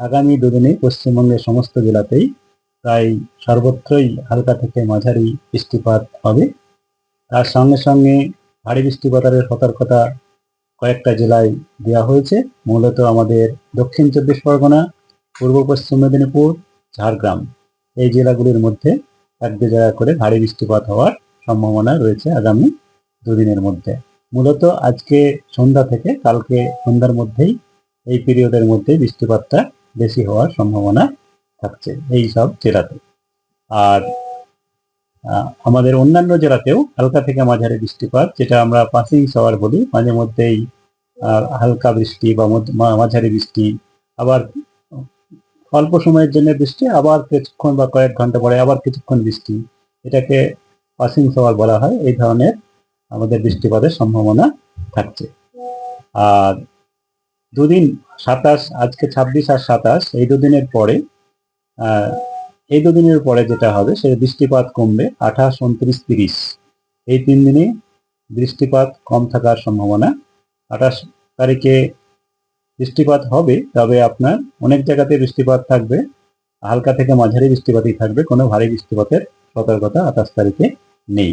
আগামী দুদিনে পশ্চিমবঙ্গের সমস্ত জেলাতেই প্রায় সর্বত্রই হালকা থেকে মাঝারি বৃষ্টিপাত হবে। তার সঙ্গে সঙ্গে ভারী বৃষ্টিপাতের সতর্কতা কয়েকটা জেলায় দেওয়া হয়েছে। মূলত আমাদের দক্ষিণ চব্বিশ পরগনা, পূর্ব পশ্চিম মেদিনীপুর, ঝাড়গ্রাম। এই জেলাগুলির মধ্যে এক দু জায়গা করে ভারী বৃষ্টিপাত হওয়ার সম্ভাবনা রয়েছে আগামী দুদিনের মধ্যে। মূলত আজকে সন্ধ্যা থেকে কালকে সন্ধ্যার মধ্যেই এই পিরিয়ডের মধ্যে বৃষ্টিপাতটা বেশি হওয়ার সম্ভাবনা থাকছে এই সব জেলাতে। আর আমাদের অন্যান্য জেলাতেও হালকা থেকে মাঝারি বৃষ্টিপাত, যেটা আমরা পাসিং শাওয়ার বলি, মাঝে মধ্যেই হালকা বৃষ্টি বা মাঝারি বৃষ্টি, আবার অল্প সময়ের জন্য বৃষ্টি, আবার কিছুক্ষণ বা কয়েক ঘণ্টা পরে আবার কিছুক্ষণ বৃষ্টি, এটাকে পাসিং শাওয়ার বলা হয়। এই ধরনের আমাদের বৃষ্টিপাতের সম্ভাবনা থাকছে। আর দুদিন সাতাশ, আজকে ছাব্বিশ আর সাতাশ, এই দুদিনের পরে এই দুদিনের পরে যেটা হবে, সে বৃষ্টিপাত কমবে আঠাশ, উনত্রিশ, তিরিশ। এই তিন দিনে বৃষ্টিপাত কম থাকার সম্ভাবনা। আঠাশ তারিখে বৃষ্টিপাত হবে, তবে আপনার অনেক জায়গাতে বৃষ্টিপাত থাকবে, হালকা থেকে মাঝারি বৃষ্টিপাতই থাকবে, কোনো ভারী বৃষ্টিপাতের সতর্কতা আঠাশ তারিখে নেই।